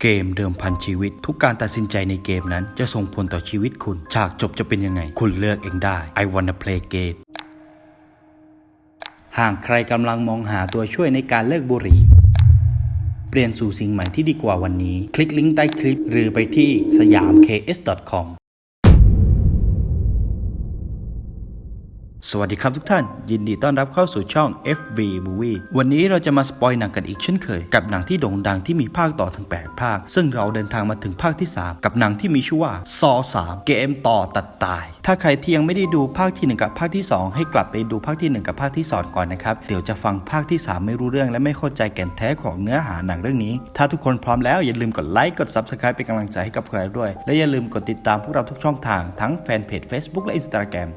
เกมเดิมพันชีวิต ทุกการตัดสินใจในเกมนั้นจะส่งผลต่อชีวิตคุณ ฉากจบจะเป็นยังไง คุณเลือกเองได้ I wanna play game หากใครกำลังมองหาตัวช่วยในการเลิกบุหรี่ เปลี่ยนสู่สิ่งใหม่ที่ดีกว่าวันนี้ คลิกลิงก์ใต้คลิป หรือไปที่สยาม ks.com สวัสดีครับทุกท่าน ยินดีต้อนรับเข้าสู่ช่อง FV Movie วันนี้เราจะมาสปอยหนังกันอีกเช่นเคย กับหนังที่โด่งดังที่มีภาคต่อถึง 8 ภาค ซึ่งเราเดินทางมาถึงภาคที่ 3 กับหนังที่มีชื่อว่าซอ3เกมต่อตัดตาย ถ้าใครที่ยังไม่ได้ดูภาคที่ 1 กับภาคที่ 2 ให้กลับไปดูภาคที่ 1 กับภาคที่ 2 ก่อนนะครับ เดี๋ยวจะฟังภาคที่ 3 ไม่รู้เรื่องและไม่เข้าใจแก่นแท้ของเนื้อหาหนังเรื่องนี้ ถ้าทุกคนพร้อมแล้วอย่าลืมกดไลค์กด Subscribe เป็นกำลังใจให้กับพวกเราด้วย และอย่าลืมกดติดตามพวกเราทุกช่องทางทั้งแฟนเพจ Facebook และ Instagram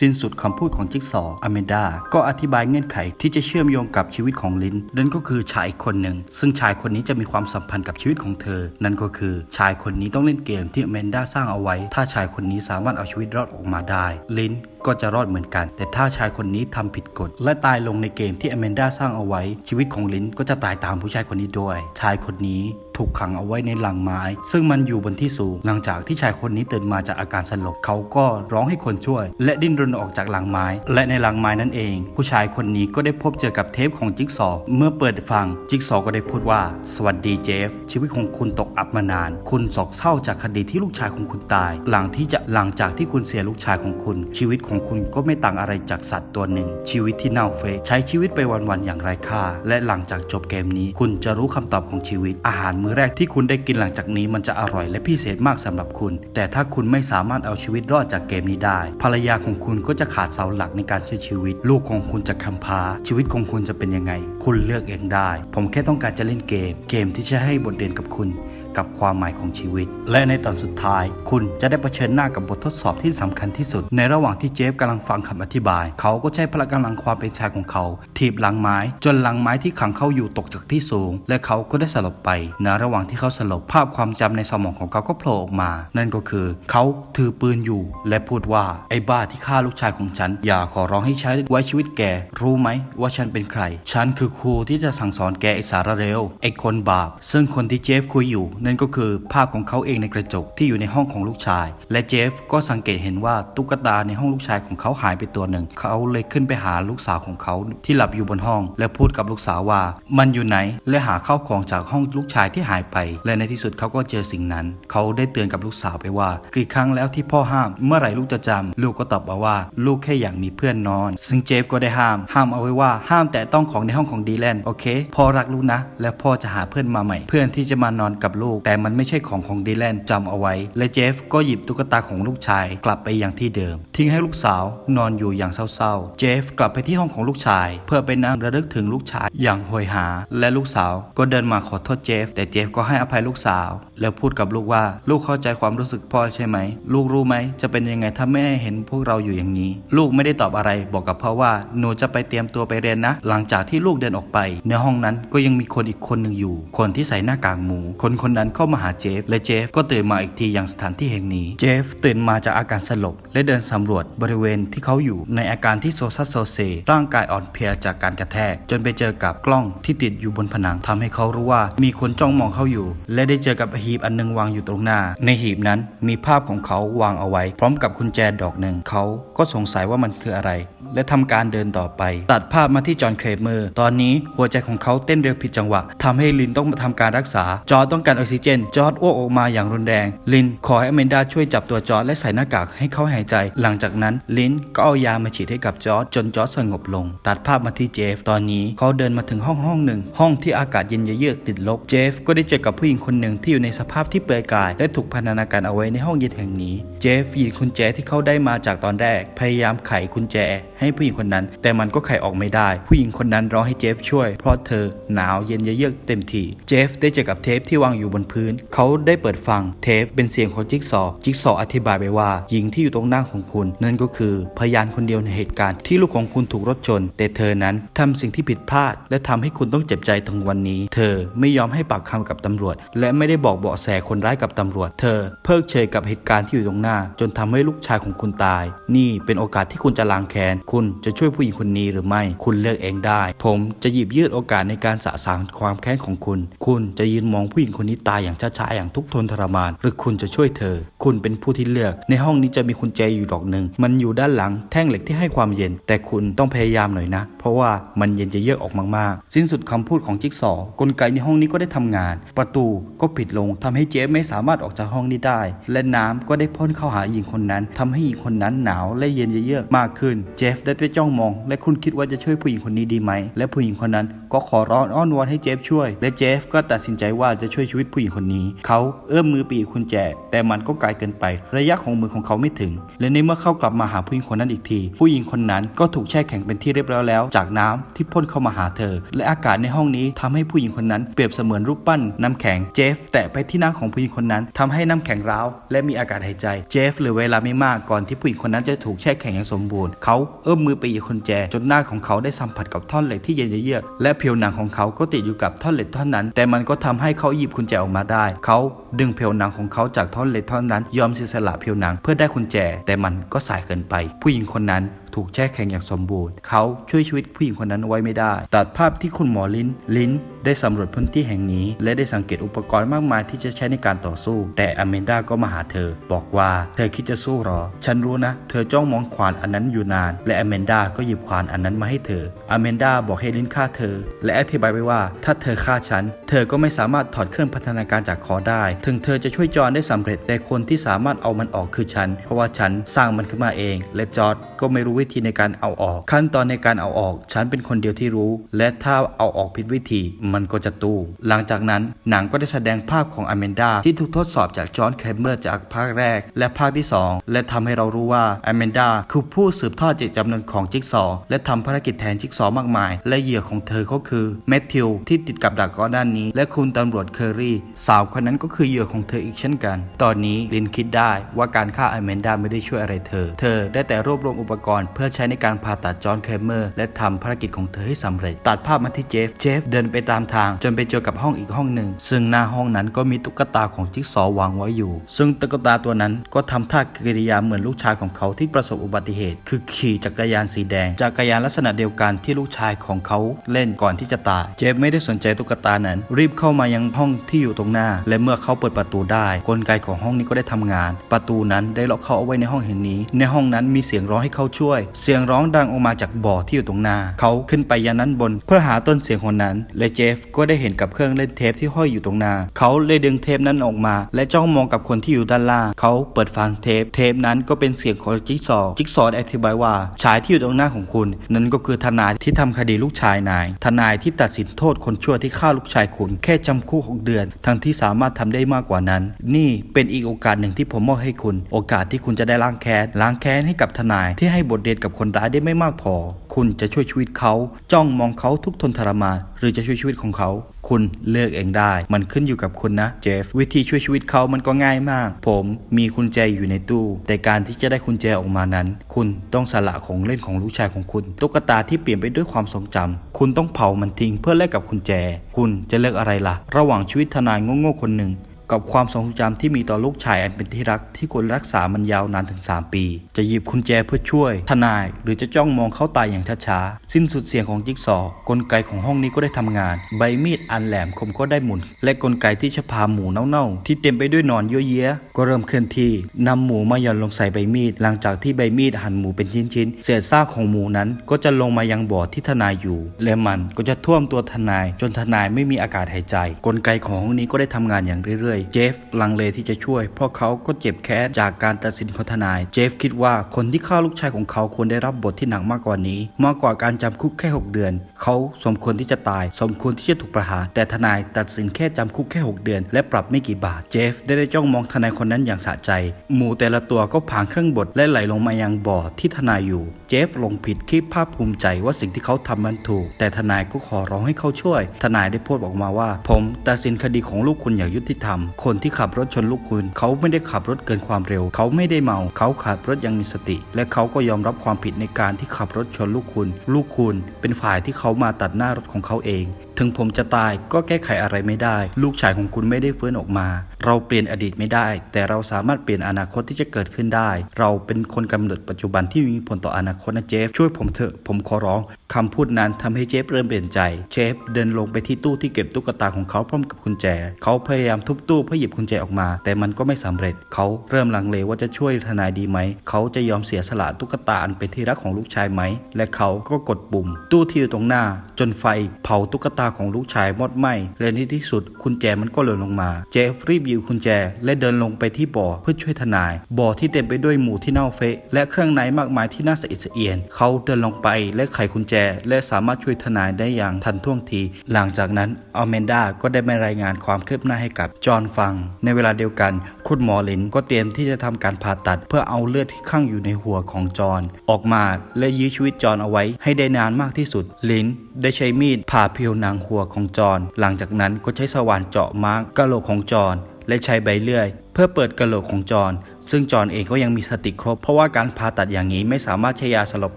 สิ้นสุดคำพูดของจิ๊กซอว์อเมนดา ก็อธิบายเงื่อนไขที่จะเชื่อมโยงกับชีวิตของลินนั่นก็คือชายคนหนึ่ง ซึ่งชายคนนี้จะมีความสัมพันธ์กับชีวิตของเธอ นั่นก็คือชายคนนี้ต้องเล่นเกมที่อเมนดาสร้างเอาไว้ ถ้าชายคนนี้สามารถเอาชีวิตรอดออกมาได้ลินก็จะรอดเหมือนกัน แต่ถ้าชายคนนี้ทำผิดกฎ และตายลงในเกมที่อเมนดาสร้างเอาไว้ ชีวิตของลินก็จะตายตามผู้ชายคนนี้ด้วย ชายคนนี้ถูกขังเอาไว้ในหลังไม้ ซึ่งมันอยู่บนที่สูง หลังจากที่ชายคนนี้ตื่นมาจากอาการสลบเขาก็ร้องให้คนช่วย และดิ้นรนออกจากหลังไม้ และในหลังไม้นั่นเอง ผู้ชายคนนี้ก็ได้พบเจอกับเทปของจิ๊กซอว์เมื่อเปิดฟังจิ๊กซอว์ก็ได้พูดว่า สวัสดีเจฟ ชีวิตของคุณตกอับมานาน คุณโศกเศร้าจากคดีที่ลูกชายของคุณตาย หลังที่จะหลังจากที่คุณเสียลูกชายของคุณชีวิตของคุณก็ไม่ต่างอะไรจากสัตว์ตัวหนึ่ง ชีวิตที่เน่าเฟะใช้ชีวิตไปวันๆอย่างไร้ค่า และหลังจากจบเกมนี้ คุณจะรู้คำตอบของชีวิต อาหารมื้อแรกที่คุณได้กินหลังจากนี้มันจะอร่อยและพิเศษมากสำหรับคุณ แต่ถ้าคุณไม่สามารถเอาชีวิตรอดจากเกมนี้ได้ ภรรยาของคุณก็จะขาดเสาหลักในการใช้ชีวิต ลูกของคุณจะคำพาชีวิตของคุณจะเป็นยังไง คุณเลือกเองได้ ผมแค่ต้องการจะเล่นเกม เกมที่จะให้บทเรียนกับคุณ กับความหมายของชีวิต และในตอนสุดท้าย คุณจะได้เผชิญหน้ากับบททดสอบที่สำคัญที่สุด ในระหว่างที่เจฟกำลังฟังคำอธิบาย เขาก็ใช้พละกำลังความเป็นชายของเขา ถีบหลังไม้ จนหลังไม้ที่ขังเขาอยู่ตกจากที่สูง และเขาก็ได้สลบไปในระหว่างที่เขาสลบภาพความจำในสมองของเขาก็โผล่ออกมา นั่นก็คือ เขาถือปืนอยู่ และพูดว่าไอ้บ้าที่ฆ่าลูกชายของฉัน อย่าขอร้องให้ใช้ไว้ชีวิตแกรู้ไหมว่าฉันเป็นใคร ฉันคือครูที่จะสั่งสอนแกไอ้สารเร็วไอ้คนบาปซึ่งคนที่เจฟคุยอยู่นั่นก็คือภาพของเขาเองในกระจกที่อยู่ในห้องของลูกชาย และเจฟก็สังเกตเห็นว่าตุ๊กตาในห้องลูกชายของเขาหายไปตัวหนึ่ง เขาเลยขึ้นไปหาลูกสาวของเขาที่หลับอยู่บนห้อง และพูดกับลูกสาวว่า มันอยู่ไหน และหาข้าวของจากห้องลูกชายที่หายไป และในที่สุดเขาก็เจอสิ่งนั้น เขาได้เตือนกับลูกสาวไปว่ากี่ครั้งแล้วที่พ่อห้าม เมื่อไหร่ลูกจะจำลูกก็ตอบมาว่า ลูกแค่อยากมีเพื่อนนอน ซึ่งเจฟก็ได้ห้าม ห้ามเอาไว้ว่าห้ามแต่ต้องของในห้องของดีแลนโอเคพ่อรักลูกนะ และพ่อจะหาเพื่อนมาใหม่ เพื่อนที่จะมานอนกับลูกแต่มันไม่ใช่ของของดีแลนจำเอาไว้ และเจฟก็หยิบตุ๊กตาของลูกชายกลับไปอยังที่เดิม ทิ้งให้ลูกสาวนอนอยู่อย่างเศร้าๆ เจฟกลับไปที่ห้องของลูกชาย เพื่อไปนั่งระลึกถึงลูกชายอย่างโหยหา และลูกสาวก็เดินมาขอโทษเจฟ แต่เจฟก็ให้อภัยลูกสาว แล้วพูดกับลูกว่าลูกเข้าใจความรู้สึกพ่อใช่ไหม ลูกรู้ไหมจะเป็นยังไงถ้าแม่เห็นพวกเราอยู่อย่างนี้ ลูกไม่ได้ตอบอะไรบอกกับพ่อว่าหนูจะไปเตรียมตัวไปเรียนนะ หลังจากที่ลูกเดินออกไปในห้องนั้นก็ยังมีคนอีกคนหนึ่งอยู่ คนที่ใส่หน้ากากหมู คนคนนั้นเข้ามาหาเจฟ และเจฟก็ตื่นมาอีกทีอยังสถานที่แห่งนี้ เจฟตื่นมาจากอาการสลบ และเดินสำรวจบริเวณที่เขาอยู่ในอาการที่โซซัสโซเซ ร่างกายอ่อนเพลียจากการกระแทก จนไปเจอกับกล้องที่ติดอยู่บนผนังทำให้เขารู้ว่ามีคนจ้องมองเขาอยู่ และได้เจอกับหีบอันหนึงวางอยู่ตรงหน้า ในหีบนั้นมีภาพของเขาวางเอาไว้ พร้อมกับกุญแจดอกหนึ่งเขาก็สงสัยว่ามันคืออะไร และทำการเดินต่อไป ตัดภาพมาที่จอห์นเครเมอร์ ตอนนี้หัวใจของเขาเต้นเร็วผิดจังหวะทำให้ลินต้องมาทำการรักษา จอร์ต้องการออกซิเจน จอร์จอ้วกออกมาอย่างรุนแรง ลินขอให้อเมนดาช่วยจับตัวจอร์จและใส่หน้ากากให้เขาหายใจ หลังจากนั้นลินก็เอายามาฉีดให้กับจอร์จจนจอร์จสงบลง ตัดภาพมาที่เจฟ ตอนนี้เขาเดินมาถึงห้องห้องหนึ่ง ห้องที่อากาศเย็นเยือกติดลบ เจฟ ก็ได้เจอกับผู้หญิงคนหนึ่งที่อยู่ในสภาพที่เปลือยกาย และถูกพันธนาการเอาไว้ในห้องเย็นแห่งนี้ เจฟหยิบกุญแจที่เขาได้มาจากตอนแรก พยายามไขกุญแจให้ผู้หญิงคนนั้น แต่มันก็ไขออกไม่ได้ ผู้หญิงคนนั้นร้องให้เจฟช่วย เพราะเธอหนาวเย็นเยือกเต็มทีเจฟได้เจอกับเทปที่วางอยู่บนพื้น เขาได้เปิดฟังเทปเป็นเสียงของจิ๊กซอ จิ๊กซออธิบายไปว่า หญิงที่อยู่ตรงหน้าของคุณ นั่นก็คือพยานคนเดียวในเหตุการณ์ที่ลูกของคุณถูกรถชน แต่เธอนั้นทำสิ่งที่ผิดพลาด และทำให้คุณต้องเจ็บใจถึงวันนี้ เธอไม่ยอมให้ปากคำกับตำรวจ และไม่ได้บอกเบาะแสคนร้ายกับตำรวจ เธอเพิกเฉยกับเหตุการณ์ที่อยู่ตรงหน้า จนทำให้ลูกชายของคุณตาย นี่เป็นโอกาสที่คุณจะล้างแค้นคุณจะช่วยผู้หญิงคนนี้หรือไม่ คุณเลือกเองได้ ผมจะหยิบยืดโอกาสในการสะสางความแค้นของคุณ คุณจะยืนมองผู้หญิงคนนี้ตายอย่างช้าๆอย่างทุกทนทรมาน หรือคุณจะช่วยเธอ คุณเป็นผู้ที่เลือก ในห้องนี้จะมีกุญแจอยู่ดอกหนึ่ง มันอยู่ด้านหลังแท่งเหล็กที่ให้ความเย็น แต่คุณต้องพยายามหน่อยนะ เพราะว่ามันเย็นจะเยอะออกมากๆ สิ้นสุดคำพูดของจิ๊กซอว์กลไกในห้องนี้ก็ได้ทำงาน ประตูก็ปิดลงทำให้เจฟไม่สามารถออกจากห้องนี้ได้ และน้ำก็ได้พ่นเข้าหาหญิงคนนั้นทำให้หญิงคนนั้นหนาวและเย็นเยือกมากขึ้น เจฟได้ไปจ้องมอง และคุณคิดว่าจะช่วยผู้หญิงคนนี้ดีไหม และผู้หญิงคนนั้น ก็ขอร้องอ้อนวอนให้เจฟช่วย และเจฟก็ตัดสินใจว่าจะช่วยชีวิตผู้หญิงคนนี้ เขาเอื้อมมือไปหยิบกุญแจ แต่มันก็ไกลเกินไป ระยะของมือของเขาไม่ถึง และในเมื่อเข้ากลับมาหาผู้หญิงคนนั้นอีกที ผู้หญิงคนนั้นก็ถูกแช่แข็งเป็นที่เรียบร้อยแล้ว จากน้ำที่พ่นเข้ามาหาเธอ และอากาศในห้องนี้ทำให้ผู้หญิงคนนั้นเปรียบเสมือนรูปปั้นน้ำแข็งเจฟแตะไปที่หน้าของผู้หญิงคนนั้นทำให้น้ำแข็งร้าวและมีอากาศหายใจเจฟเหลือเวลาไม่มากก่อนที่ผู้หญิงคนนั้นจะถูกแช่แข็งอย่างสมบูรณ์เขาเอื้อมมือไปหยิบกุญแจจนหน้าของเขาได้สัมผัสกับท่อนเหล็กที่เย็นเยือกและผิวหนังของเขาก็ติดอยู่กับท่อนเหล็กท่อนนั้น แต่มันก็ทำให้เขาหยิบกุญแจออกมาได้ เขาดึงผิวหนังของเขาจากท่อนเหล็กท่อนนั้น ยอมเสียสละผิวหนังเพื่อได้กุญแจ แต่มันก็สายเกินไป ผู้หญิงคนนั้น ถูกแช่แข็งอย่างสมบูรณ์ เขาช่วยชีวิตผู้หญิงคนนั้นไว้ไม่ได้ ตัดภาพที่คุณหมอลินลินได้สำรวจพื้นที่แห่งนี้ และได้สังเกตอุปกรณ์มากมายที่จะใช้ในการต่อสู้ แต่อเมนดาก็มาหาเธอ บอกว่าเธอคิดจะสู้หรอ ฉันรู้นะ เธอจ้องมองขวานอันนั้นอยู่นาน และอเมนดาก็หยิบขวานอันนั้นมาให้เธออเมนดาบอกให้ลินฆ่าเธอ และอธิบายไปว่าถ้าเธอฆ่าฉัน เธอก็ไม่สามารถถอดเครื่องพัฒนาการจากคอได้ ถึงเธอจะช่วยจอห์นได้สำเร็จแต่คนที่สามารถเอามันออกคือฉัน เพราะว่าฉันสร้างมันขึ้นมาเอง และจอร์ดก็ไม่รู้วิธีในการเอาออก ขั้นตอนในการเอาออก ฉันเป็นคนเดียวที่รู้ และถ้าเอาออกผิดวิธีมันก็จะตู้ หลังจากนั้นหนังก็ได้แสดงภาพของอเมนดาที่ถูกทดสอบจากจอห์นแคมเมอร์จากภาคแรก และภาคที่ 2 และทำให้เรารู้ว่าอเมนดาคือผู้สืบทอดเจตจำนวนของจิ๊กซอว์และทำภารกิจแทนจิ๊กซอว์มากมาย และเหยื่อของเธอก็คือแมทธิวที่ติดกับดักก้อนด้านนี้ และคุณตำรวจเคอรี่ สาวคนนั้นก็คือเหยื่อของเธออีกเช่นกัน ตอนนี้ลินคิดได้ว่าการฆ่าอเมนดาไม่ได้ช่วยอะไรเธอ เธอได้แต่รวบรวมอุปกรณ์เพื่อใช้ในการผ่าตัดจอห์นแคมเมอร์ และทำภารกิจของเธอให้สำเร็จ ตัดภาพมาที่เจฟ เจฟเดินไปตามทาง จนไปเจอกับห้องอีกห้องหนึ่ง ซึ่งหน้าห้องนั้นก็มีตุ๊กตาของจิ๊กซอว์วางไว้อยู่ ซึ่งตุ๊กตาตัวนั้นก็ทำท่ากิริยาเหมือนลูกชายของเขาที่ประสบอุบัติเหตุ คือขี่จักรยานสีแดง จักรยานลักษณะเดียวกันที่ลูกชายของเขาเล่นก่อนที่จะตาย เจฟไม่ได้สนใจตุ๊กตานั้น รีบเข้ามายังห้องที่อยู่ตรงหน้า และเมื่อเขาเปิดประตูได้ กลไกของห้องนี้ก็ได้ทำงาน ประตูนั้นได้ล็อกเขาเอาไว้ในห้องแห่งนี้ ในห้องนั้นมีเสียงร้องให้เขาช่วยเสียงร้องดังออกมาจากบ่อที่อยู่ตรงหน้าเขาขึ้นไปยังนั้นบน เพื่อหาต้นเสียงคนนั้น และเจฟก็ได้เห็นกับเครื่องเล่นเทปที่ห้อยอยู่ตรงหน้าเขาเลยดึงเทปนั้นออกมา และจ้องมองกับคนที่อยู่ด้านล่าง เขาเปิดฟังเทป เทปนั้นก็เป็นเสียงของจิ๊กซอ จิ๊กซออธิบายว่าชายที่อยู่ตรงหน้าของคุณ นั่นก็คือทนายที่ทำคดีลูกชายนาย ทนายที่ตัดสินโทษคนชั่วที่ฆ่าลูกชายคุณแค่จำคุกหกเดือน ทั้งที่สามารถทำได้มากกว่านั้น นี่เป็นอีกโอกาสหนึ่งที่ผมมอบให้คุณ โอกาสที่คุณจะได้ล้างแค้นล้างแค้นให้กับทนายที่ให้บทเรียนกับคนร้ายได้ไม่มากพอ คุณจะช่วยชีวิตเขาจ้องมองเขาทุกทนทรมาน หรือจะช่วยชีวิตของเขา คุณเลือกเองได้ มันขึ้นอยู่กับคุณนะเจฟวิธีช่วยชีวิตเขามันก็ง่ายมาก ผมมีกุญแจอยู่ในตู้ แต่การที่จะได้กุญแจออกมานั้น คุณต้องสละของเล่นของลูกชายของคุณ ตุ๊กตาที่เปลี่ยนไปด้วยความทรงจำคุณต้องเผามันทิ้งเพื่อแลกกับกุญแจ คุณจะเลือกอะไรล่ะ ระหว่างชีวิตทนายโง่ๆคนหนึ่ง กับความทรงจำที่มีต่อลูกชายอันเป็นที่รักที่ควรรักษามันยาวนานถึง 3 ปี จะหยิบกุญแจเพื่อช่วย ทนาย หรือจะจ้องมองเขาตายอย่างช้าๆ สิ้นสุดเสียงของจิ๊กซอว์กลไกของห้องนี้ก็ได้ทำงาน ใบมีดอันแหลมคมก็ได้หมุน และกลไกที่จะพาหมูเน่าๆ ที่เต็มไปด้วยนอนเยอะแยะก็เริ่มเคลื่อนที่นำหมูมาหย่อนลงใส่ใบมีด หลังจากที่ใบมีดหั่นหมูเป็นชิ้นๆ เศษซากของหมูนั้นก็จะลงมายังบ่อที่ทนายอยู่ และมันก็จะท่วมตัวทนาย จนทนายไม่มีอากาศหายใจ กลไกของห้องนี้ก็ได้ทำงานอย่างเรื่อยเจฟลังเลที่จะช่วย เพราะเขาก็เจ็บแค้นจากการตัดสินของทนาย เจฟคิดว่าคนที่ฆ่าลูกชายของเขาควรได้รับบทที่หนักมากกว่านี้ มากกว่าการจำคุกแค่ 6 เดือน เขาสมควรที่จะตาย สมควรที่จะถูกประหาร แต่ทนายตัดสินแค่จำคุกแค่ 6 เดือน และปรับไม่กี่บาท เจฟได้ได้จ้องมองทนายคนนั้นอย่างสะใจ หมูแต่ละตัวก็ผางเครื่องบดและไหลลงมายังบ่อที่ทนายอยู่ เจฟลงผิดคิดภาคภูมิใจว่าสิ่งที่เขาทำมันถูก แต่ทนายก็ขอร้องให้เขาช่วย ทนายได้พูดออกมาว่า ผมตัดสินคดีของลูกคุณอย่างยุติธรรม คนที่ขับรถชนลูกคุณ เขาไม่ได้ขับรถเกินความเร็ว เขาไม่ได้เมา เขาขับรถยังมีสติ และเขาก็ยอมรับความผิดในการที่ขับรถชนลูกคุณ ลูกคุณเป็นฝ่ายที่เขาามาตัดหน้ารถของเขาเอง ถึงผมจะตายก็แก้ไขอะไรไม่ได้ ลูกชายของคุณไม่ได้ฟื้นออกมา เราเปลี่ยนอดีตไม่ได้ แต่เราสามารถเปลี่ยนอนาคตที่จะเกิดขึ้นได้ เราเป็นคนกำหนดปัจจุบันที่มีผลต่ออนาคตนะเจฟช่วยผมเถอะผมขอร้องคำพูดนั้นทำให้เจฟเริ่มเปลี่ยนใจเจฟเดินลงไปที่ตู้ที่เก็บตุ๊กตาของเขาพร้อมกับกุญแจ เขาพยายามทุบตู้เพื่อหยิบกุญแจออกมา แต่มันก็ไม่สำเร็จ เขาเริ่มลังเลว่าจะช่วยทนายดีไหม เขาจะยอมเสียสละตุ๊กตาอันเป็นที่รักของลูกชายไหม และเขาก็กดปุ่ม ตู้ที่อยู่ตรงหน้า จนไฟเผาตุ๊กตาของลูกชายหมดไหม้และในที่สุดกุญแจมันก็หล่นลงมา เจฟรีบหยิบกุญแจ และเดินลงไปที่บ่อเพื่อช่วยทนาย บ่อที่เต็มไปด้วยหมูที่เน่าเฟะและเครื่องในมากมายที่น่าสะอิดสะเอียน เขาเดินลงไปและไขกุญแจ และสามารถช่วยทนายได้อย่างทันท่วงที หลังจากนั้นอเมนดาก็ได้มารายงานความคืบหน้าให้กับจอห์นฟัง ในเวลาเดียวกัน คุณหมอลินก็เตรียมที่จะทำการผ่าตัด เพื่อเอาเลือดที่ข้างอยู่ในหัวของจอห์นออกมาและยื้อชีวิตจอห์นเอาไว้ให้ได้นานมากที่สุดลินได้ใช้มีดผ่าผิวหนังหัวของจอนหลังจากนั้นก็ใช้สว่านเจาะมาร์กกะโหลกของจอนและใช้ใบเลื่อย เพื่อเปิดกะโหลกของจอน ซึ่งจอห์นเองก็ยังมีสติครบ เพราะว่าการผ่าตัดอย่างนี้ไม่สามารถใช้ยาสลบ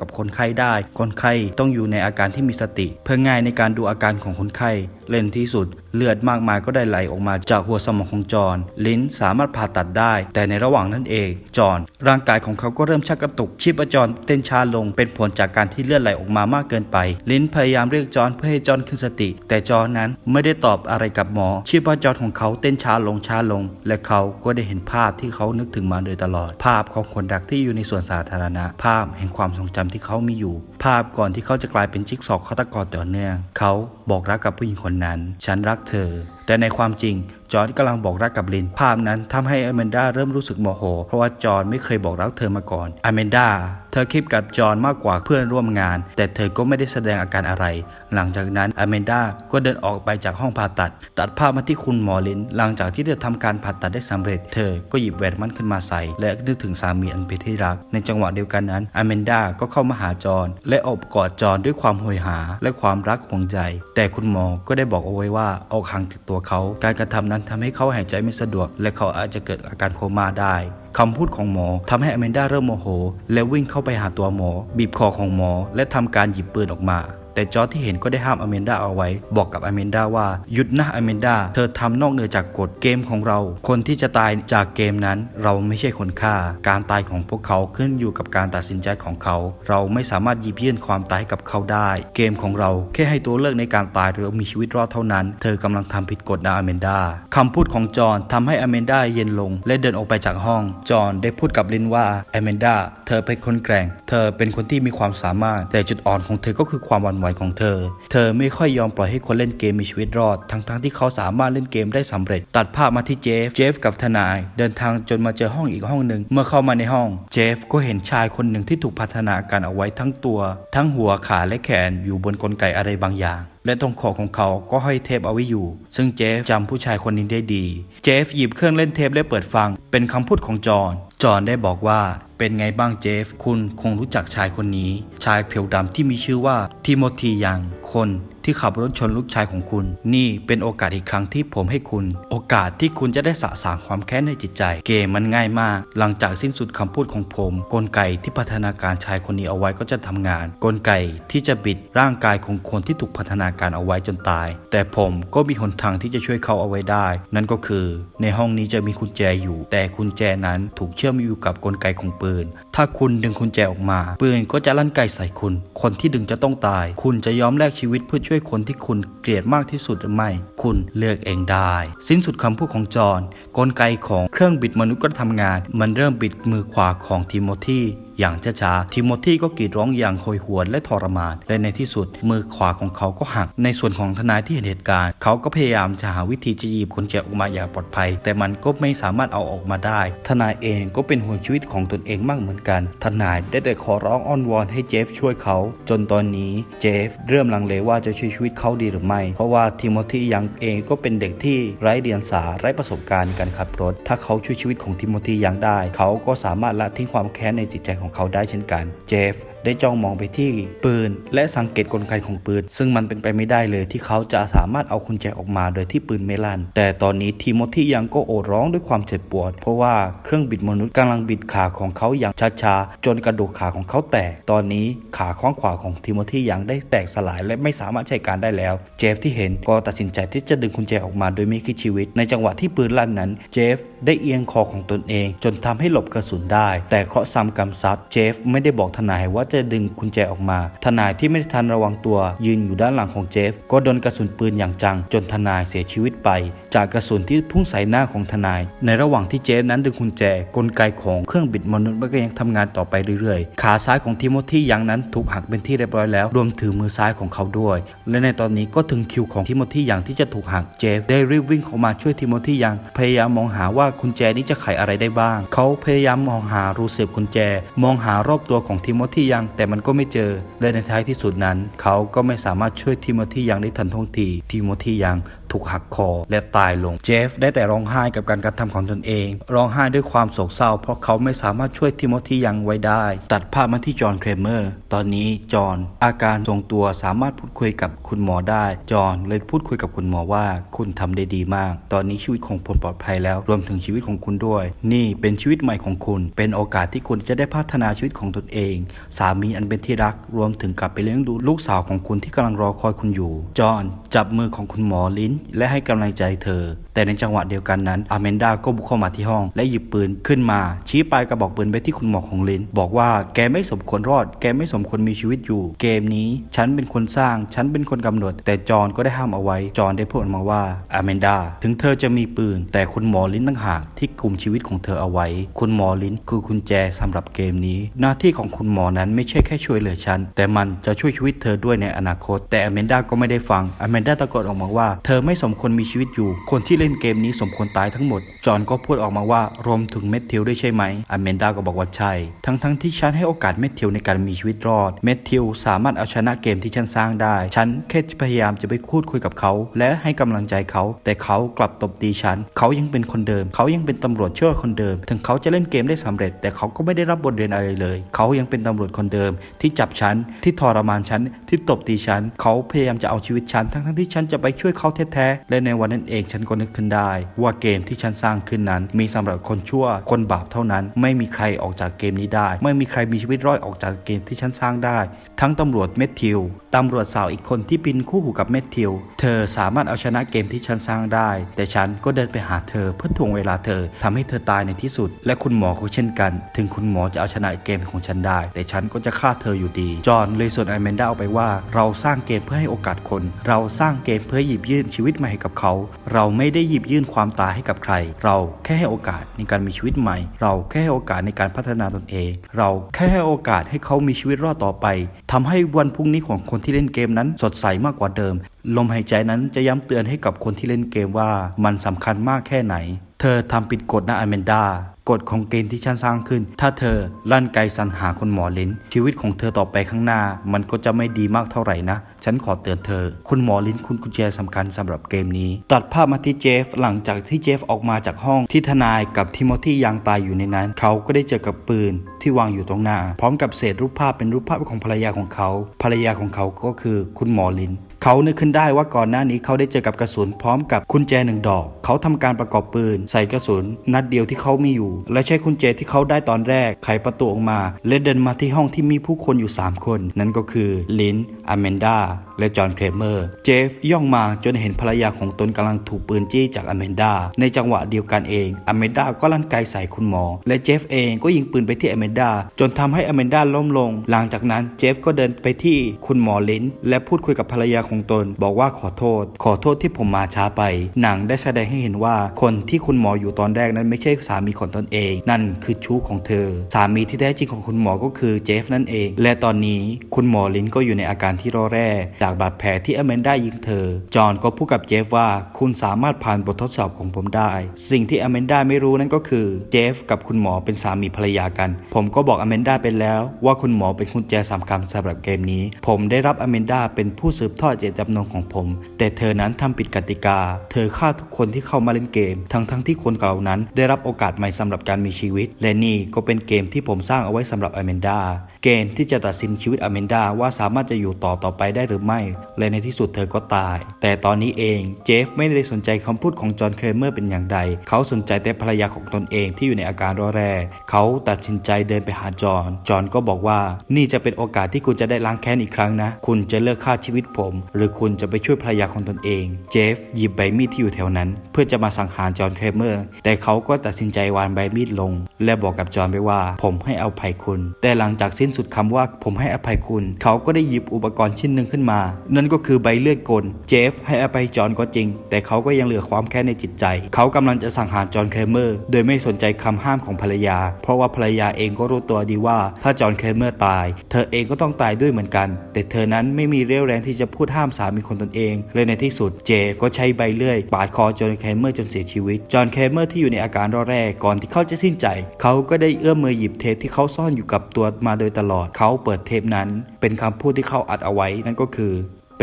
กับคนไข้ได้ คนไข้ต้องอยู่ในอาการที่มีสติ เพื่อง่ายในการดูอาการของคนไข้เล่นที่สุด เลือดมากมายก็ได้ไหลออกมาจากหัวสมองของจอห์นลิ้นสามารถผ่าตัดได้ แต่ในระหว่างนั้นเอง จอห์นร่างกายของเขาก็เริ่มชักกระตุกชีพจรเต้นช้าลงเป็นผลจากการที่เลือดไหลออกมามากเกินไป ลิ้นพยายามเรียกจอห์นเพื่อให้จอห์นขึ้นสติ แต่จอห์นนั้นไม่ได้ตอบอะไรกับหมอชีพจรของเขาเต้นช้าลงช้าลง และเขาก็ได้เห็นภาพที่เขานึกถึงมาโดยตลอด ภาพของคนรักที่อยู่ในสวนสาธารณะ ภาพแห่งความทรงจำที่เขามีอยู่ ภาพก่อนที่เขาจะกลายเป็นจิ๊กซอว์ฆาตกรต่อเนื่อง เขาบอกรักกับผู้หญิงคนนั้น ฉันรักเธอ แต่ในความจริง จอห์นกำลังบอกรักกับลิน ภาพนั้นทำให้อแมนดาเริ่มรู้สึกโมโห เพราะว่าจอห์นไม่เคยบอกรักเธอมาก่อนอแมนดาเธอคิดกับจอห์นมากกว่าเพื่อนร่วมงาน แต่เธอก็ไม่ได้แสดงอาการอะไร หลังจากนั้นอแมนดาก็เดินออกไปจากห้องผ่าตัด ตัดภาพมาที่คุณหมอลิน หลังจากที่เธอทำการผ่าตัดได้สำเร็จ เธอก็หยิบแหวนมั่นขึ้นมาใส่ และนึกถึงสามีอันเป็นที่รัก ในจังหวะเดียวกันนั้นอแมนดาก็เข้ามาหาจอห์นและอบกอดจอห์นด้วยความโหยหาและความรักห่วงใจแต่คุณหมอก็ได้บอกเอาไว้ว่าออกห่างจากตัวเขา การกระทำนั้นทำให้เขาหายใจไม่สะดวก และเขาอาจจะเกิดอาการโคม่าได้คำพูดของหมอทำให้อเมนดาเริ่มโมโห และวิ่งเข้าไปหาตัวหมอ บีบคอของหมอ และทำการหยิบปืนออกมา แต่จอร์ที่เห็นก็ได้ห้ามอเมนดาเอาไว้ บอกกับอเมนดาว่าหยุดนะอเมนดาเธอทำนอกเหนือจากกฎเกมของเรา คนที่จะตายจากเกมนั้น เราไม่ใช่คนฆ่า การตายของพวกเขาขึ้นอยู่กับการตัดสินใจของเขา เราไม่สามารถยิบยื่นความตายให้กับเขาได้ เกมของเราแค่ให้ตัวเลือกในการตายหรือมีชีวิตรอดเท่านั้น เธอกำลังทำผิดกฎนะอเมนดาคำพูดของจอห์นทำให้อเมนดาเย็นลง และเดินออกไปจากห้อง จอห์นได้พูดกับลินว่าอเมนดาเธอเป็นคนแกร่ง เธอเป็นคนที่มีความสามารถ แต่จุดอ่อนของเธอก็คือความหวั่นหวของเธอ เธอไม่ค่อยยอมปล่อยให้คนเล่นเกมมีชีวิตรอด ทั้งๆทที่เขาสามารถเล่นเกมได้สำเร็จ ตัดภาพมาที่เจฟ เจฟกับทนาย เดินทางจนมาเจอห้องอีกห้องหนึ่ง เมื่อเข้ามาในห้อง เจฟก็เห็นชายคนหนึ่งที่ถูกพัฒนาการเอาไว้ทั้งตัว ทั้งหัวขาและแขนอยู่บนกลไกอะไรบางอย่างและตรงคอของเขาก็ห้อยเทปเอาไว้อยู่ ซึ่งเจฟจำผู้ชายคนนี้ได้ดี เจฟหยิบเครื่องเล่นเทปและเปิดฟัง เป็นคำพูดของจอห์น จอห์นได้บอกว่า เป็นไงบ้างเจฟ คุณคงรู้จักชายคนนี้ ชายผิวดำที่มีชื่อว่าทิโมธียัง คนที่ขับรถชนลูกชายของคุณ นี่เป็นโอกาสอีกครั้งที่ผมให้คุณ โอกาสที่คุณจะได้สะสางความแค้นในจิตใจ เกมมันง่ายมาก หลังจากสิ้นสุดคำพูดของผม กลไกที่พัฒนาการชายคนนี้เอาไว้ก็จะทำงาน กลไกที่จะบิดร่างกายของคนที่ถูกพัฒนาการเอาไว้จนตาย แต่ผมก็มีหนทางที่จะช่วยเขาเอาไว้ได้ นั่นก็คือ ในห้องนี้จะมีกุญแจอยู่ แต่กุญแจนั้นถูกเชื่อมอยู่กับกลไกของปืนถ้าคุณดึงคุณแจออกมา ปืนก็จะลั่นไกใส่คุณ คนที่ดึงจะต้องตาย คุณจะยอมแลกชีวิตเพื่อช่วยคนที่คุณเกลียดมากที่สุดหรือไม่ คุณเลือกเองได้ สิ้นสุดคำพูดของจอห์นกลไกของเครื่องบิดมนุษย์ก็ทำงาน มันเริ่มบิดมือขวาของทิโมธี อย่างช้าๆทิโมธีก็กรีดร้องอย่างโหยหวนและทรมาน และในที่สุดมือขวาของเขาก็หัก ในส่วนของทนายที่เห็นเหตุการณ์ เขาก็พยายามจะหาวิธีจะหยิบกุญแจออกมาอย่างปลอดภัย แต่มันก็ไม่สามารถเอาออกมาได้ ทนายเองก็เป็นห่วงชีวิตของตนเองมากเหมือนกัน ทนายได้แต่ขอร้องอ้อนวอนให้เจฟช่วยเขา จนตอนนี้เจฟเริ่มลังเลว่าจะช่วยชีวิตเขาดีหรือไม่ เพราะว่าทิโมธียังเองก็เป็นเด็กที่ไร้เดียงสาไร้ประสบการณ์การขับรถ ถ้าเขาช่วยชีวิตของทิโมธียังได้ เขาก็สามารถละทิ้งความแค้นในจิตใจของเขาได้เช่นกัน เจฟ ได้จ้องมองไปที่ปืน และสังเกตกลไกของปืน ซึ่งมันเป็นไปไม่ได้เลยที่เขาจะสามารถเอากุญแจออกมาโดยที่ปืนไม่ลั่น แต่ตอนนี้ทีโมธียังก็โอดร้องด้วยความเจ็บปวด เพราะว่าเครื่องบิดมนุษย์กำลังบิดขาของเขาอย่างช้าๆจนกระดูกขาของเขาแตก ตอนนี้ขาข้างขวาของทีโมธียังได้แตกสลายและไม่สามารถใช้การได้แล้ว เจฟที่เห็นก็ตัดสินใจที่จะดึงกุญแจออกมาโดยไม่คิดชีวิต ในจังหวะที่ปืนลั่นนั้น เจฟได้เอียงคอของตนเอง จนทำให้หลบกระสุนได้ แต่เคราะห์ซ้ำกรรมซัดเจฟไม่ได้บอกทนายว่าจะดึงกุญแจออกมา ทนายที่ไม่ได้ทันระวังตัว ยืนอยู่ด้านหลังของเจฟ ก็โดนกระสุนปืนอย่างจัง จนทนายเสียชีวิตไป จากกระสุนที่พุ่งใส่หน้าของทนาย ในระหว่างที่เจฟนั้นดึงกุญแจกลไกของเครื่องบิดมนุษย์มันก็ยังทำงานต่อไปเรื่อยๆ ขาซ้ายของทิโมธียังนั้นถูกหักเป็นที่เรียบร้อยแล้ว รวมถึงมือซ้ายของเขาด้วย และในตอนนี้ก็ถึงคิวของทิโมธียังที่จะถูกหัก เจฟได้รีบวิ่งเข้ามาช่วยทิโมธียัง พยายามมองหาว่ากุญแจนี้จะไขอะไรได้บ้าง เขาพยายามมองหารูเสียบกุญแจ มองหารอบตัวของทิโมธียังแต่มันก็ไม่เจอ และในท้ายที่สุดนั้น เขาก็ไม่สามารถช่วยทิโมธียังได้ทันท่วงทีทิโมธียัง ถูกหักคอและตายลง เจฟได้แต่ร้องไห้กับการกระทำของตนเอง ร้องไห้ด้วยความโศกเศร้า เพราะเขาไม่สามารถช่วยทิโมธียังไว้ได้ ตัดภาพมาที่จอห์นเครเมอร์ ตอนนี้จอห์นอาการทรงตัวสามารถพูดคุยกับคุณหมอได้ จอห์นเลยพูดคุยกับคุณหมอว่าคุณทำได้ดีมาก ตอนนี้ชีวิตของคุณปลอดภัยแล้ว รวมถึงชีวิตของคุณด้วย นี่เป็นชีวิตใหม่ของคุณ เป็นโอกาสที่คุณจะได้พัฒนาชีวิตของตนเอง สามีอันเป็นที่รัก รวมถึงกลับไปเลี้ยงดูลูกสาวของคุณที่กำลังรอคอยคุณอยู่ จอห์นจับมือของคุณหมอลิ้นและให้กำลังใจเธอ แต่ในจังหวะเดียวกันนั้นอาเมนดาก็บุกเข้ามาที่ห้อง และหยิบปืนขึ้นมา ชี้ปลายกระบอกปืนไปที่คุณหมอของลิน บอกว่าแกไม่สมควรรอด แกไม่สมควรมีชีวิตอยู่ เกมนี้ฉันเป็นคนสร้าง ฉันเป็นคนกำหนด แต่จอห์นก็ได้ห้ามเอาไว้ จอห์นได้พูดออกมาว่าอาเมนดาถึงเธอจะมีปืน แต่คุณหมอลินต่างหากที่กลุ่มชีวิตของเธอเอาไว้ คุณหมอลินคือคุณแจสำหรับเกมนี้ หน้าที่ของคุณหมอนั้นไม่ใช่แค่ช่วยเหลือฉันแต่มันจะช่วยชีวิตเธอด้วยในอนาคต แต่อเมนดาก็ไม่ได้ฟังอเมนดาตะโกนออกมาว่าเธอไม่ไม่สมควรมีชีวิตอยู่ คนที่เล่นเกมนี้สมควรตายทั้งหมด จอห์นก็พูดออกมาว่ารวมถึงเมทธิวด้วยใช่ไหมอเมนดาก็บอกว่าใช่ ทั้งทั้งที่ฉันให้โอกาสเมทธิวในการมีชีวิตรอด เมทธิวสามารถเอาชนะเกมที่ฉันสร้างได้ ฉันแค่พยายามจะไปพูดคุยกับเขา และให้กำลังใจเขา แต่เขากลับตบตีฉัน เขายังเป็นคนเดิม เขายังเป็นตำรวจเชื่อคนเดิม ถึงเขาจะเล่นเกมได้สำเร็จ แต่เขาก็ไม่ได้รับบทเรียนอะไรเลย เขายังเป็นตำรวจคนเดิม ที่จับฉัน ที่ทรมานฉัน ที่ตบตีฉัน เขาพยายามจะเอาชีวิตฉัน ทั้งทั้งที่ฉันจะไปช่วยเขาแท้ๆ และในวันนั้นเองฉันก็นึกขึ้นได้ ว่าเกมที่ฉันสร้างขึ้นนั้น มีสำหรับคนชั่วคนบาปเท่านั้น ไม่มีใครออกจากเกมนี้ได้ ไม่มีใครมีชีวิตรอดออกจากเกมที่ฉันสร้างได้ ทั้งตำรวจเมทธิวตำรวจสาวอีกคนที่เป็นคู่หูกับเมทธิวเธอสามารถเอาชนะเกมที่ฉันสร้างได้ แต่ฉันก็เดินไปหาเธอเพื่อทวงเวลาเธอทำให้เธอตายในที่สุด และคุณหมอก็เช่นกัน ถึงคุณหมอจะเอาชนะเกมของฉันได้ แต่ฉันก็จะฆ่าเธออยู่ดี จอห์นเลยส่วนไอแมนดาเอาไปว่า เราสร้างเกมเพื่อให้โอกาสคน เราสร้างเกมเพื่อหยิบยื่นชีวิตใหม่ให้กับเขา เราไม่ได้หยิบยื่นความตายให้กับใคร เราแค่ให้โอกาสในการมีชีวิตใหม่ เราแค่ให้โอกาสในการพัฒนาตนเอง เราแค่ให้โอกาสให้เขามีชีวิตรอดต่อไปทำให้วันพรุ่งนี้ของคนที่เล่นเกมนั้น สดใสมากกว่าเดิม ลมหายใจนั้นจะย้ำเตือนให้กับคนที่เล่นเกมว่า มันสำคัญมากแค่ไหน เธอทำผิดกฎนะอเมนดา กฎของเกมที่ฉันสร้างขึ้น ถ้าเธอลั่นไกสรรหาคนหมอลินชีวิตของเธอต่อไปข้างหน้า มันก็จะไม่ดีมากเท่าไหร่นะ ฉันขอเตือนเธอ คุณหมอลินคุณกุญแจสำคัญสำหรับเกมนี้ ตัดภาพมาที่เจฟ หลังจากที่เจฟออกมาจากห้องที่ทนายกับทิโมธียังตายอยู่ในนั้น เขาก็ได้เจอกับปืนที่วางอยู่ตรงหน้า พร้อมกับเศษรูปภาพเป็นรูปภาพของภรรยาของเขา ภรรยาของเขาก็คือคุณหมอลิน เขานึกขึ้นได้ว่าก่อนหน้านี้เขาได้เจอกับกระสุนพร้อมกับกุญแจหนึ่งดอก เขาทำการประกอบปืน ใส่กระสุน นัดเดียวที่เขามีอยู่ และใช้กุญแจที่เขาได้ตอนแรกไขประตูออกมา และเดินมาที่ห้องที่มีผู้คนอยู่ 3 คน นั่นก็คือลินอเมนดา และจอห์นเครเมอร์ เจฟย่องมาจนเห็นภรรยาของตนกำลังถูกปืนจี้จากอเมนดาในจังหวะเดียวกันเองอเมนดาก็ลั่นไกใส่คุณหมอ และเจฟเองก็ยิงปืนไปที่อเมนดาจนทำให้อเมนดาล้มลง หลังจากนั้นเจฟก็เดินไปที่คุณหมอลินและพูดคุยกับภรรยาของตน บอกว่าขอโทษ ขอโทษที่ผมมาช้าไป หนังได้แสดงให้เห็นว่าคนที่คุณหมออยู่ตอนแรกนั้นไม่ใช่สามีของตนเอง นั่นคือชู้ของเธอ สามีที่แท้จริงของคุณหมอก็คือเจฟนั่นเอง และตอนนี้คุณหมอลินก็อยู่ในอาการที่ร่อแร่จากจากบาดแผลที่อแมนได้ยิงเธอ จอห์นก็พูดกับเจฟว่าคุณสามารถผ่านบททดสอบของผมได้ สิ่งที่อแมนด้าไม่รู้นั่นก็คือเจฟกับคุณหมอเป็นสามีภรรยากัน ผมก็บอกอแมนด้าไปแล้ว ว่าคุณหมอเป็นคุณแจสำคัญสำหรับเกมนี้ ผมได้รับอแมนด้าเป็นผู้สืบทอดเจตจำนงของผม แต่เธอนั้นทำผิดกติกา เธอฆ่าทุกคนที่เข้ามาเล่นเกม ทั้งทั้งๆที่คนเหล่านั้น ได้รับโอกาสใหม่สำหรับการมีชีวิต และนี่ก็เป็นเกมที่ผมสร้างเอาไว้สำหรับอแมนด้าเกมที่จะตัดสินชีวิตอแมนด้าว่าสามารถจะอยู่ต่อต่อไปได้หรือไม่และในที่สุดเธอก็ตาย แต่ตอนนี้เองเจฟไม่ได้สนใจคำพูดของจอห์นเครเมอร์เป็นอย่างใด เขาสนใจแต่ภรรยาของตนเองที่อยู่ในอาการร้อแร เขาตัดสินใจเดินไปหาจอห์นจอห์นก็บอกว่า นี่จะเป็นโอกาสที่คุณจะได้ล้างแค้นอีกครั้งนะ คุณจะเลิกฆ่าชีวิตผม หรือคุณจะไปช่วยภรรยาของตนเอง เจฟหยิบใบมีดที่อยู่แถวนั้น เพื่อจะมาสังหารจอห์นเครเมอร์ แต่เขาก็ตัดสินใจวางใบมีดลง และบอกกับจอห์นไปว่า ผมให้อภัยคุณ แต่หลังจากสิ้นสุดคำว่าผมให้อภัยคุณ เขาก็ได้หยิบอุปกรณ์ชิ้นหนึ่งขึ้นมานั่นก็คือใบเลือดกล เจฟให้อภัยจอห์นก็จริง แต่เขาก็ยังเหลือความแค้นในจิตใจ เขากำลังจะสังหารจอห์นเครเมอร์ โดยไม่สนใจคำห้ามของภรรยา เพราะว่าภรรยาเองก็รู้ตัวดีว่า ถ้าจอห์นเครเมอร์ตาย เธอเองก็ต้องตายด้วยเหมือนกัน แต่เธอนั้นไม่มีเรี่ยวแรงที่จะพูดห้ามสามีคนตนเองและในที่สุดเจฟก็ใช้ใบเลื่อยปาดคอจอห์นเครเมอร์จนเสียชีวิต จอห์นเครเมอร์ที่อยู่ในอาการรอแรกก่อนที่เขาจะสิ้นใจ เขาก็ได้เอื้อมมือหยิบเทปที่เขาซ่อนอยู่กับตัวมาโดยตลอด เขาเปิดเทปนั้น เป็นคำพูดที่เขาอัดเอาไว้นั่นก็คือ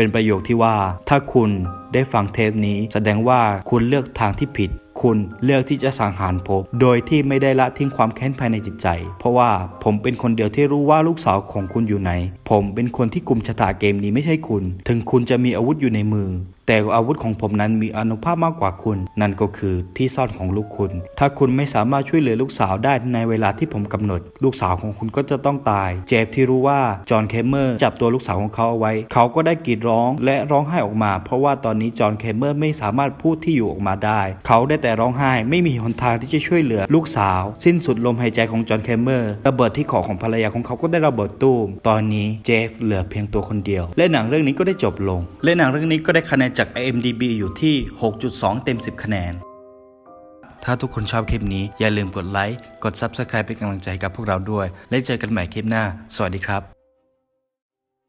เป็นประโยคที่ว่า ถ้าคุณได้ฟังเทปนี้ แสดงว่าคุณเลือกทางที่ผิด คุณเลือกที่จะสังหารผม โดยที่ไม่ได้ละทิ้งความแค้นภายในจิตใจ เพราะว่าผมเป็นคนเดียวที่รู้ว่าลูกสาวของคุณอยู่ไหน ผมเป็นคนที่กลุ่มชะตาเกมนี้ไม่ใช่คุณ ถึงคุณจะมีอาวุธอยู่ในมือ แต่อาวุธของผมนั้นมีอนุภาพมากกว่าคุณ นั่นก็คือที่ซ่อนของลูกคุณ ถ้าคุณไม่สามารถช่วยเหลือลูกสาวได้ในเวลาที่ผมกำหนด ลูกสาวของคุณก็จะต้องตาย เจฟที่รู้ว่าจอห์นเคมเมอร์จับตัวลูกสาวของเขาเอาไว้ เขาก็ได้กรีดร้องและร้องไห้ออกมา เพราะว่าตอนนี้จอห์นเคมเมอร์ไม่สามารถพูดที่อยู่ออกมาได้ เขาได้แต่ร้องไห้ไม่มีหนทางที่จะช่วยเหลือลูกสาว สิ้นสุดลมหายใจของจอห์นเคมเมอร์ระเบิดที่คอของภรรยาของเขาก็ได้ระเบิดตูมตอนนี้เจฟเหลือเพียงตัวคนเดียว และหนังเรื่องนี้ก็ได้จบลง และหนังเรื่องนี้ก็ได้คะแนนจาก IMDb อยู่ที่ 6.2 เต็ม 10 คะแนน ถ้าทุกคนชอบคลิปนี้อย่าลืมกดไลค์ กด Subscribe เป็นกำลังใจให้กับพวกเราด้วย และเจอกันใหม่คลิปหน้า สวัสดีครับ